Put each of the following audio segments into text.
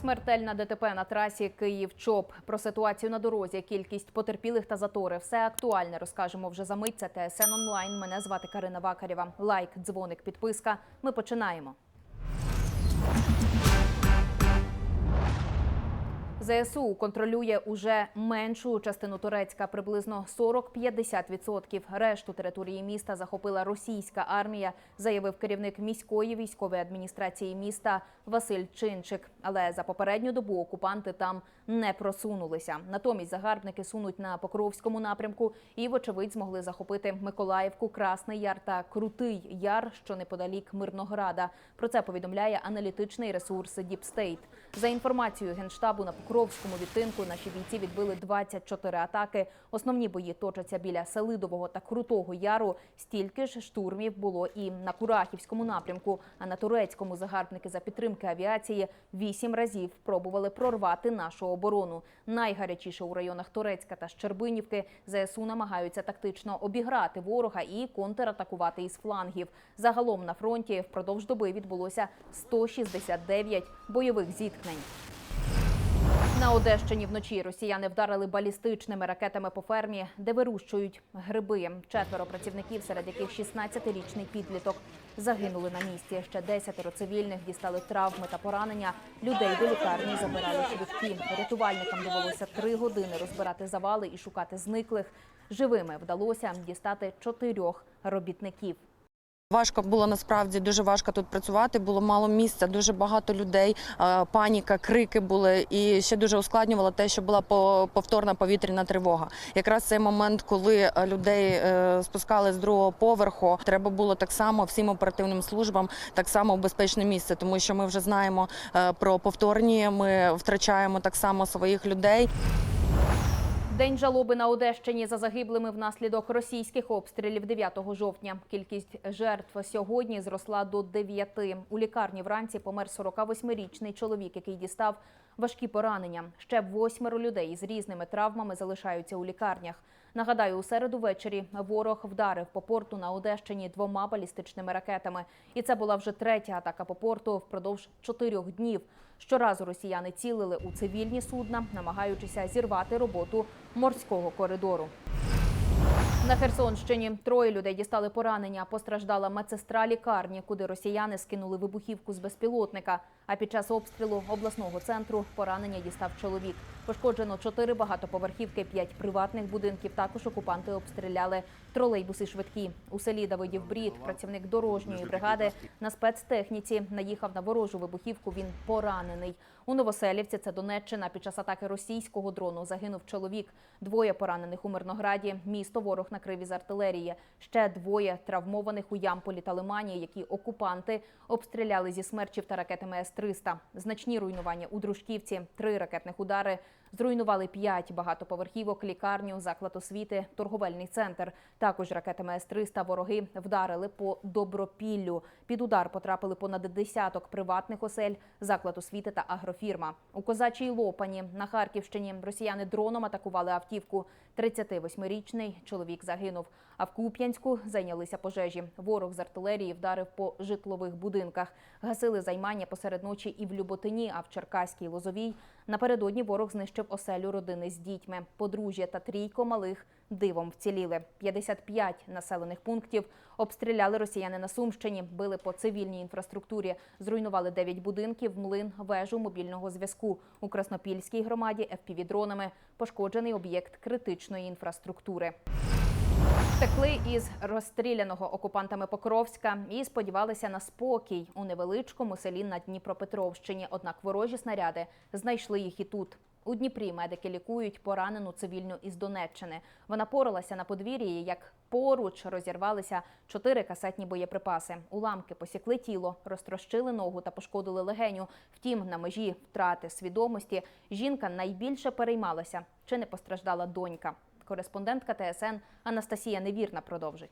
Смертельна ДТП на трасі Київ-Чоп. Про ситуацію на дорозі, кількість потерпілих та затори. Все актуальне розкажемо вже за мить. Це ТСН онлайн. Мене звати Карина Вакарєва. Лайк, дзвоник, підписка. Ми починаємо. ЗСУ контролює уже меншу частину Турецька, приблизно 40-50%. Решту території міста захопила російська армія, заявив керівник міської військової адміністрації міста Василь Чинчик. Але за попередню добу окупанти там не просунулися. Натомість загарбники сунуть на Покровському напрямку і, вочевидь, змогли захопити Миколаївку, Красний Яр та Крутий Яр, що неподалік Мирнограда. Про це повідомляє аналітичний ресурс State. За інформацією генштабу на Покровському відтинку наші бійці відбили 24 атаки. Основні бої точаться біля Селидового та Крутого Яру. Стільки ж штурмів було і на Курахівському напрямку. А на турецькому загарбники за підтримки авіації вісім разів пробували прорвати нашу оборону. Найгарячіше у районах Турецька та Щербинівки ЗСУ намагаються тактично обіграти ворога і контратакувати із флангів. Загалом на фронті впродовж доби відбулося 169 бойових зіткнень. На Одещині вночі росіяни вдарили балістичними ракетами по фермі, де вирощують гриби. Четверо працівників, серед яких 16-річний підліток, загинули на місці. Ще десятеро цивільних дістали травми та поранення. Людей до лікарні забирали швидкі. Рятувальникам довелося три години розбирати завали і шукати зниклих. Живими вдалося дістати чотирьох робітників. Важко було насправді дуже важко тут працювати. Було мало місця, дуже багато людей, паніка, крики були. І ще дуже ускладнювало те, що була по- повторна повітряна тривога. Якраз цей момент, коли е, людей е, спускали з другого поверху, треба було так само всім оперативним службам так само в безпечне місце, тому що ми вже знаємо е, про повторні. Ми втрачаємо так само своїх людей. День жалоби на Одещині за загиблими внаслідок російських обстрілів 9 жовтня. Кількість жертв сьогодні зросла до 9. У лікарні вранці помер 48-річний чоловік, який дістав важкі поранення. Ще восьмеро людей з різними травмами залишаються у лікарнях. Нагадаю, у середу ввечері ворог вдарив по порту на Одещині двома балістичними ракетами. І це була вже третя атака по порту впродовж чотирьох днів. Щоразу росіяни цілили у цивільні судна, намагаючися зірвати роботу морського коридору. На Херсонщині троє людей дістали поранення. Постраждала медсестра лікарні, куди росіяни скинули вибухівку з безпілотника. А під час обстрілу обласного центру поранення дістав чоловік. Пошкоджено чотири багатоповерхівки, п'ять приватних будинків. Також окупанти обстріляли тролейбуси швидкі. У селі Давидів Брід працівник дорожньої бригади на спецтехніці наїхав на ворожу вибухівку. Він поранений. У Новоселівці, це Донеччина, під час атаки російського дрону загинув чоловік. Двоє поранених у Мирнограді. Місто ворог накрив із артилерії. Ще двоє травмованих у Ямполі та Лимані, які окупанти обстріляли зі смерчів та ракетами С-300. Значні руйнування у Дружківці, три ракетних удари. Зруйнували п'ять багатоповерхівок, лікарню, заклад освіти, торговельний центр. Також ракетами С-300 вороги вдарили по Добропіллю. Під удар потрапили понад десяток приватних осель, заклад освіти та агрофірма. У Козачій Лопані на Харківщині росіяни дроном атакували автівку. 38-річний чоловік загинув. А в Куп'янську зайнялися пожежі. Ворог з артилерії вдарив по житлових будинках. Гасили займання посеред ночі і в Люботині, а в Черкаській Лозовій. Напередодні ворог знищив оселю родини з дітьми. Подружжя та трійко малих дивом вціліли. 55 населених пунктів обстріляли росіяни на Сумщині, били по цивільній інфраструктурі, зруйнували 9 будинків, млин, вежу мобільного зв'язку. У Краснопільській громаді FPV-дронами пошкоджений об'єкт критичної інфраструктури. Втекли із розстріляного окупантами Покровська і сподівалися на спокій у невеличкому селі на Дніпропетровщині. Однак ворожі снаряди знайшли їх і тут. У Дніпрі медики лікують поранену цивільну із Донеччини. Вона поралася на подвір'ї, як поруч розірвалися чотири касетні боєприпаси. Уламки посікли тіло, розтрощили ногу та пошкодили легеню. Втім, на межі втрати свідомості жінка найбільше переймалася, чи не постраждала донька. Кореспондентка ТСН Анастасія Невірна продовжить.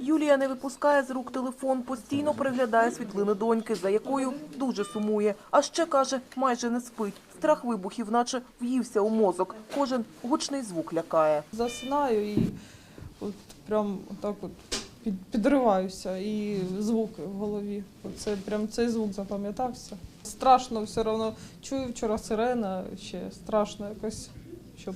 Юлія не випускає з рук телефон, постійно переглядає світлини доньки, за якою дуже сумує. А ще, каже, майже не спить. Страх вибухів наче в'ївся у мозок. Кожен гучний звук лякає. засинаю і от прям так от підриваюся, і звук в голові. Оце прям цей звук запам'ятався. Страшно все одно. Чую вчора сирена, ще страшно якось, щоб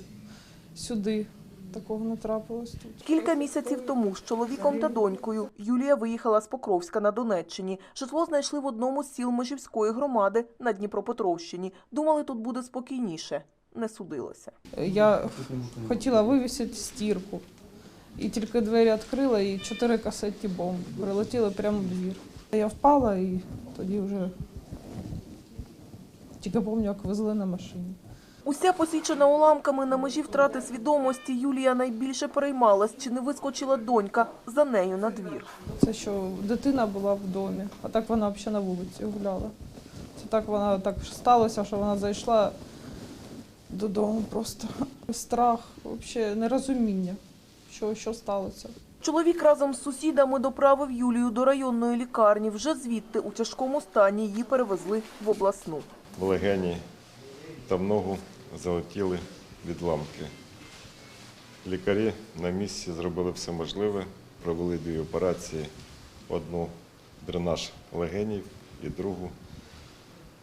сюди такого не трапилось тут. Кілька місяців тому з чоловіком та донькою Юлія виїхала з Покровська на Донеччині. Житло знайшли в одному з сіл Межівської громади на Дніпропетровщині. Думали, тут буде спокійніше. Не судилося. Я хотіла вивісити стірку. І тільки двері відкрила, і чотири касетні бомби прилетіли прямо в двір. Я впала і тоді вже тільки пам'ятаю, як везли на машині. Уся посічена уламками на межі втрати свідомості, Юлія найбільше переймалась, чи не вискочила донька за нею на двір. Це що дитина була в домі, а так вона взагалі на вулиці гуляла. Це так вона так сталося, що вона зайшла додому просто. Страх, взагалі нерозуміння, що, що сталося. Чоловік разом з сусідами доправив Юлію до районної лікарні. Вже звідти у тяжкому стані її перевезли в обласну. в легені та в ногу залетіли відламки. Лікарі на місці зробили все можливе, провели дві операції: одну дренаж легенів і другу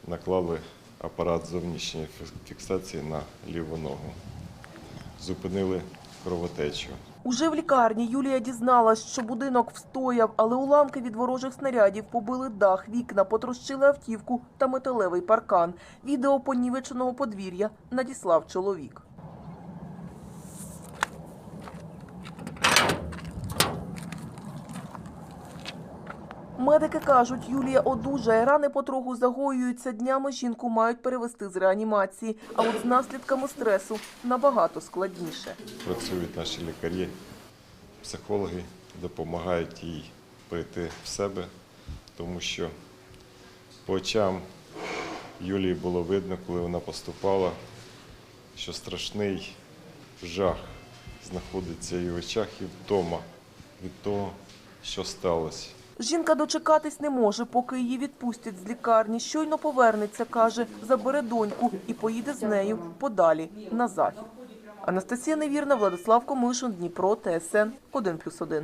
наклали апарат зовнішньої фіксації на ліву ногу. Зупинили кровотечу. Уже в лікарні Юлія дізналась, що будинок встояв, але уламки від ворожих снарядів побили дах, вікна, потрощили автівку та металевий паркан. Відео понівеченого подвір'я надіслав чоловік. Медики кажуть, Юлія одужає, рани потроху загоюються. Днями жінку мають перевести з реанімації, а от з наслідками стресу набагато складніше. Працюють наші лікарі, психологи, допомагають їй прийти в себе, тому що по очам Юлії було видно, коли вона поступала, що страшний жах знаходиться і в очах, і вдома від того, що сталося. Жінка дочекатись не може, поки її відпустять з лікарні. Щойно повернеться, каже, забере доньку і поїде з нею подалі на захід. Анастасія Невірна, Владислав Комишин, Дніпро, ТСН 1+,1.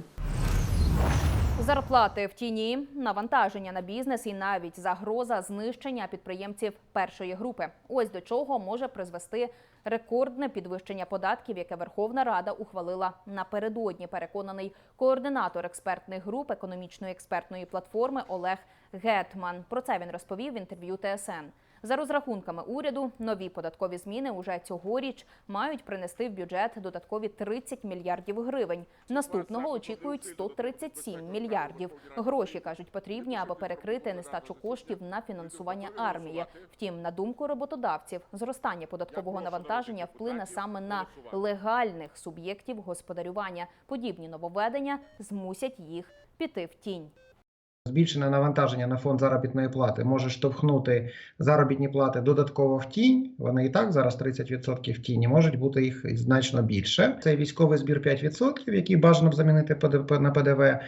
Зарплати в тіні, навантаження на бізнес і навіть загроза знищення підприємців першої групи. Ось до чого може призвести рекордне підвищення податків, яке Верховна Рада ухвалила напередодні. Переконаний координатор експертних груп економічної експертної платформи Олег Гетман. Про це він розповів в інтерв'ю ТСН. За розрахунками уряду, нові податкові зміни уже цьогоріч мають принести в бюджет додаткові 30 мільярдів гривень. Наступного очікують 137 мільярдів. Гроші кажуть потрібні, аби перекрити нестачу коштів на фінансування армії. Втім, на думку роботодавців, зростання податкового навантаження вплине саме на легальних суб'єктів господарювання. Подібні нововведення змусять їх піти в тінь. Збільшене навантаження на фонд заробітної плати може штовхнути заробітні плати додатково в тінь. Вони і так зараз 30% в тіні, можуть бути їх значно більше. Це військовий збір 5%, який бажано б замінити на ПДВ.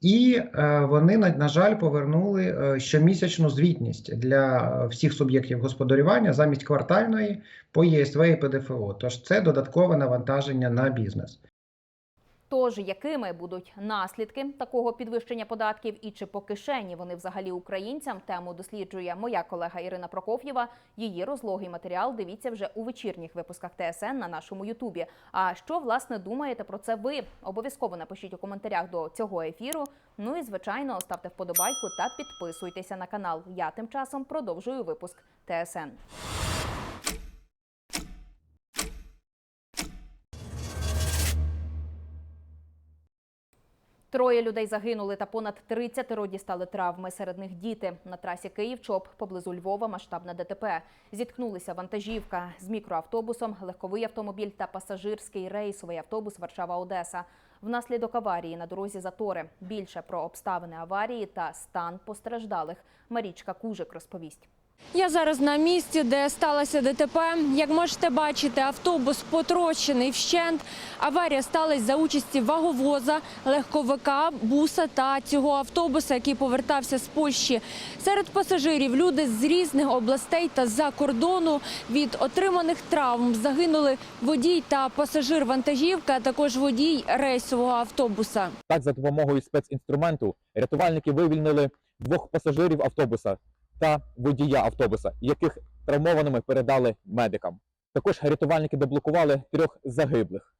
І е, вони на, на жаль повернули е, щомісячну звітність для е, всіх суб'єктів господарювання замість квартальної по ЄСВ і ПДФО. Тож це додаткове навантаження на бізнес. Тож, якими будуть наслідки такого підвищення податків і чи по кишені вони взагалі українцям? Тему досліджує моя колега Ірина Прокоф'єва. Її розлогий матеріал дивіться вже у вечірніх випусках ТСН на нашому Ютубі. А що власне думаєте про це? Ви обов'язково напишіть у коментарях до цього ефіру. Ну і звичайно, ставте вподобайку та підписуйтеся на канал. Я тим часом продовжую випуск ТСН. Троє людей загинули та понад 30 дістали травми. Серед них діти. На трасі Київ-Чоп поблизу Львова масштабне ДТП. Зіткнулися вантажівка з мікроавтобусом, легковий автомобіль та пасажирський рейсовий автобус Варшава-Одеса. Внаслідок аварії на дорозі затори. Більше про обставини аварії та стан постраждалих Марічка Кужик розповість. Я зараз на місці, де сталося ДТП. Як можете бачити, автобус потрощений вщент. Аварія сталася за участі ваговоза, легковика, буса та цього автобуса, який повертався з Польщі. Серед пасажирів люди з різних областей та з-за кордону. Від отриманих травм загинули водій та пасажир вантажівки, а також водій рейсового автобуса. Так, за допомогою спецінструменту рятувальники вивільнили двох пасажирів автобуса. Та водія автобуса, яких травмованими передали медикам. Також рятувальники деблокували трьох загиблих.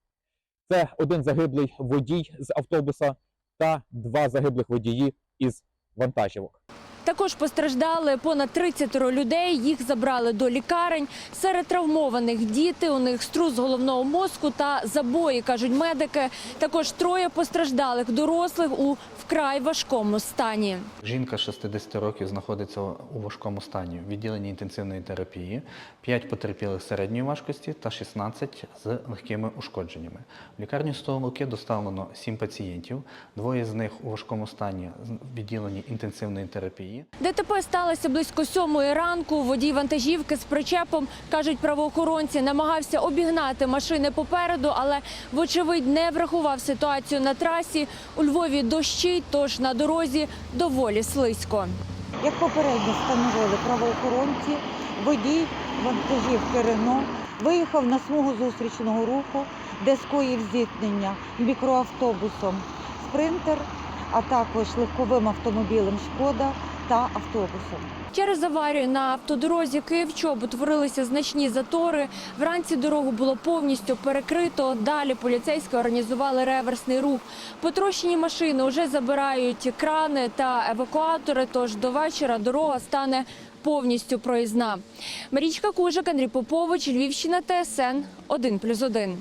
Це один загиблий водій з автобуса та два загиблих водії із вантажівок. Також постраждали понад 30 людей. Їх забрали до лікарень. Серед травмованих діти. У них струс головного мозку та забої, кажуть медики. Також троє постраждалих дорослих у вкрай важкому стані. Жінка 60 років знаходиться у важкому стані в відділенні інтенсивної терапії, 5 потерпілих середньої важкості та 16 з легкими ушкодженнями. В лікарню Столуки доставлено 7 пацієнтів, двоє з них у важкому стані в відділенні інтенсивної терапії. ДТП сталося близько сьомої ранку. Водій вантажівки з причепом, кажуть правоохоронці, намагався обігнати машини попереду, але, вочевидь, не врахував ситуацію на трасі. У Львові дощить, тож на дорозі доволі слизько. Як попередньо встановили правоохоронці, водій вантажівки Рено виїхав на смугу зустрічного руху, де скоїв зіткнення мікроавтобусом Спринтер, а також легковим автомобілем Шкода та автобусом. Через аварію на автодорозі Київ-Чоп утворилися значні затори. Вранці дорогу було повністю перекрито. Далі поліцейські організували реверсний рух. Потрощені машини вже забирають крани та евакуатори. Тож до вечора дорога стане повністю проїзна. Марічка Кужик, Андрій Попович, Львівщина, ТСН 1+,1.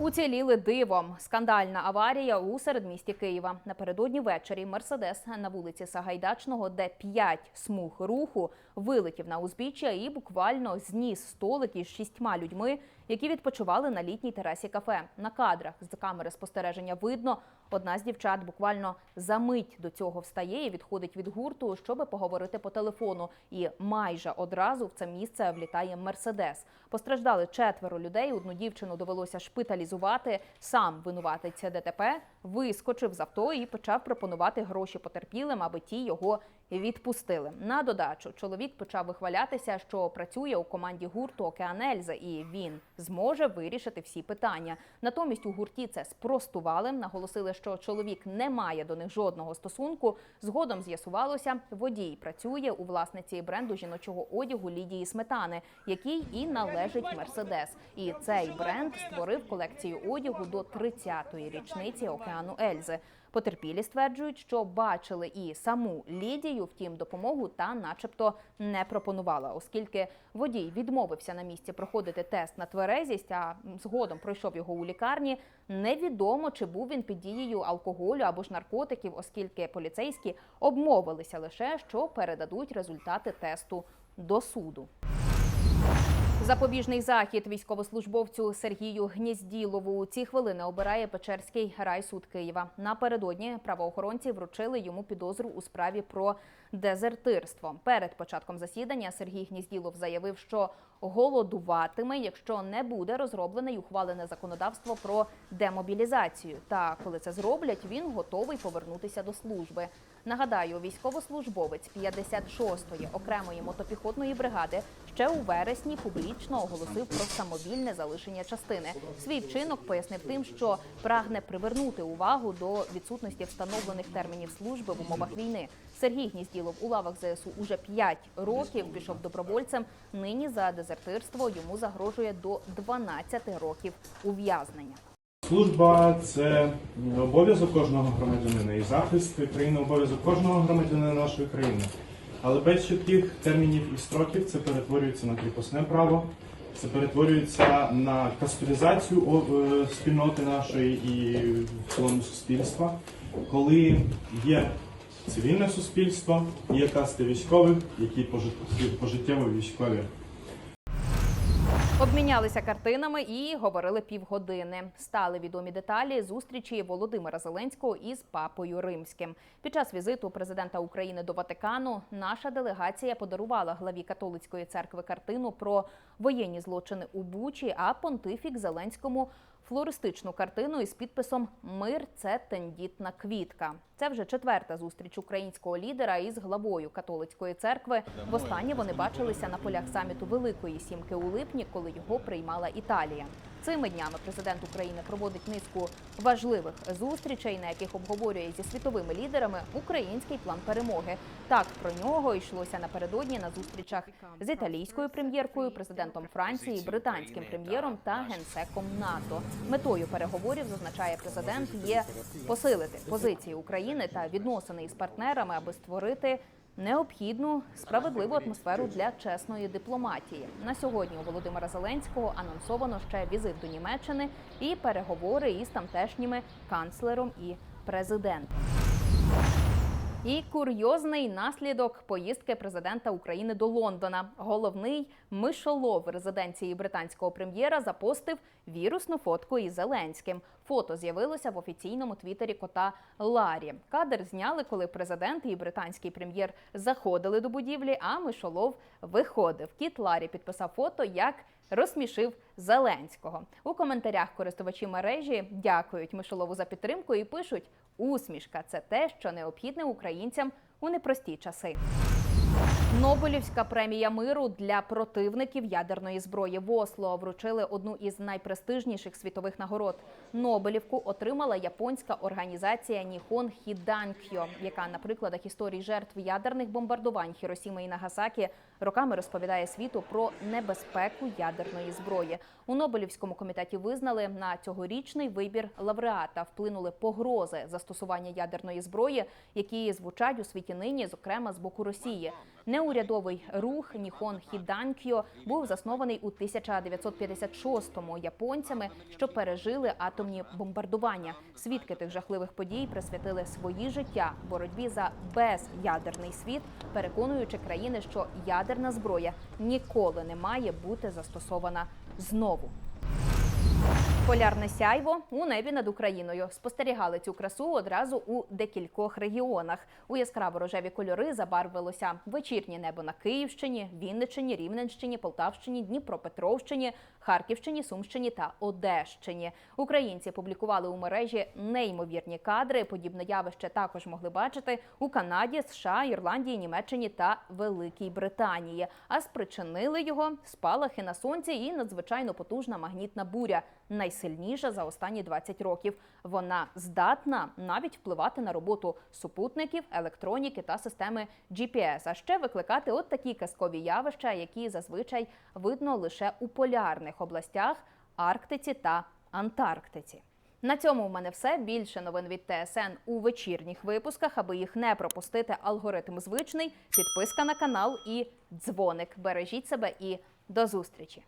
Уціліли дивом. Скандальна аварія у середмісті Києва. Напередодні ввечері Мерседес на вулиці Сагайдачного, де п'ять смуг руху, вилетів на узбіччя і буквально зніс столик із шістьма людьми, які відпочивали на літній терасі кафе. На кадрах з камери спостереження видно, одна з дівчат буквально за мить до цього встає і відходить від гурту, щоби поговорити по телефону. І майже одразу в це місце влітає Мерседес. Постраждали четверо людей. Одну дівчину довелося шпиталізувати. Сам винуватець ДТП вискочив з авто і почав пропонувати гроші потерпілим, аби ті його відпустили. На додачу чоловік почав вихвалятися, що працює у команді гурту Океан Ельзи, і він зможе вирішити всі питання. Натомість у гурті це спростували. Наголосили, що чоловік не має до них жодного стосунку. Згодом з'ясувалося, водій працює у власниці бренду жіночого одягу Лідії Сметани, який і належить Мерседес. І цей бренд створив колекцію одягу до 30-ї річниці океану Ельзи. Потерпілі стверджують, що бачили і саму Лідію, втім допомогу та, начебто, не пропонувала, оскільки водій відмовився на місці проходити тест на тверезість, а згодом пройшов його у лікарні. Невідомо, чи був він під дією алкоголю або ж наркотиків, оскільки поліцейські обмовилися лише, що передадуть результати тесту до суду. Запобіжний захід військовослужбовцю Сергію Гнізділову у ці хвилини обирає Печерський райсуд Києва. Напередодні правоохоронці вручили йому підозру у справі про дезертирство. Перед початком засідання Сергій Гнєзділов заявив, що голодуватиме, якщо не буде розроблене й ухвалене законодавство про демобілізацію. Та коли це зроблять, він готовий повернутися до служби. Нагадаю, військовослужбовець 56-ї окремої мотопіхотної бригади ще у вересні публічно оголосив про самовільне залишення частини. Свій вчинок пояснив тим, що прагне привернути увагу до відсутності встановлених термінів служби в умовах війни. Сергій Гнізділов у лавах ЗСУ уже 5 років пішов добровольцем. Нині за дезертирство йому загрожує до 12 років ув'язнення. Служба це обов'язок кожного громадянина і захист країни обов'язок кожного громадянина нашої країни. Але без чітких термінів і строків це перетворюється на кріпосне право, це перетворюється на кастуризацію е, спільноти нашої і в цілому суспільства, коли є цивільне суспільство, є касти військових, які пожит- пожиттєво військові. Обмінялися картинами і говорили півгодини. Стали відомі деталі зустрічі Володимира Зеленського із папою римським. Під час візиту президента України до Ватикану наша делегація подарувала главі католицької церкви картину про воєнні злочини у Бучі, а понтифік Зеленському флористичну картину із підписом Мир це тендітна квітка. Це вже четверта зустріч українського лідера із главою католицької церкви. Востаннє вони бачилися на полях саміту Великої Сімки у липні, коли його приймала Італія. Цими днями президент України проводить низку важливих зустрічей, на яких обговорює зі світовими лідерами український план перемоги. Так про нього йшлося напередодні на зустрічах з італійською прем'єркою, президентом Франції, британським прем'єром та генсеком НАТО. Метою переговорів зазначає президент є посилити позиції України та відносини із партнерами, аби створити необхідну справедливу атмосферу для чесної дипломатії. На сьогодні у Володимира Зеленського анонсовано ще візит до Німеччини і переговори із тамтешніми канцлером і президентом. І курйозний наслідок поїздки президента України до Лондона. Головний мишолов резиденції британського прем'єра запостив вірусну фотку із Зеленським. Фото з'явилося в офіційному твіттері кота Ларі. Кадр зняли, коли президент і британський прем'єр заходили до будівлі, а мишолов виходив. Кіт Ларі підписав фото як розсмішив Зеленського. У коментарях користувачі мережі дякують Мишолову за підтримку і пишуть: усмішка це те, що необхідне українцям у непрості часи. Нобелівська премія миру для противників ядерної зброї в Осло вручили одну із найпрестижніших світових нагород. Нобелівку отримала японська організація Ніхон Хіданкьо, яка на прикладах історії жертв ядерних бомбардувань Хіросіми і Нагасакі роками розповідає світу про небезпеку ядерної зброї. У Нобелівському комітеті визнали на цьогорічний вибір лауреата вплинули погрози застосування ядерної зброї, які звучать у світі нині, зокрема з боку Росії. Неурядовий рух Ніхон Хіданкьо був заснований у 1956-му японцями, що пережили атомні бомбардування. Свідки тих жахливих подій присвятили свої життя боротьбі за безядерний світ, переконуючи країни, що ядерна зброя ніколи не має бути застосована знову. Полярне сяйво у небі над Україною. Спостерігали цю красу одразу у декількох регіонах. У яскраво рожеві кольори забарвилося вечірнє небо на Київщині, Вінниччині, Рівненщині, Полтавщині, Дніпропетровщині, Харківщині, Сумщині та Одещині. Українці публікували у мережі неймовірні кадри. Подібне явище також могли бачити у Канаді, США, Ірландії, Німеччині та Великій Британії. А спричинили його спалахи на сонці і надзвичайно потужна магнітна буря найсильніша за останні 20 років. Вона здатна навіть впливати на роботу супутників, електроніки та системи GPS, а ще викликати от такі казкові явища, які зазвичай видно лише у полярних областях, Арктиці та Антарктиці. На цьому в мене все. Більше новин від ТСН у вечірніх випусках. Аби їх не пропустити, алгоритм звичний, підписка на канал і дзвоник. Бережіть себе і до зустрічі.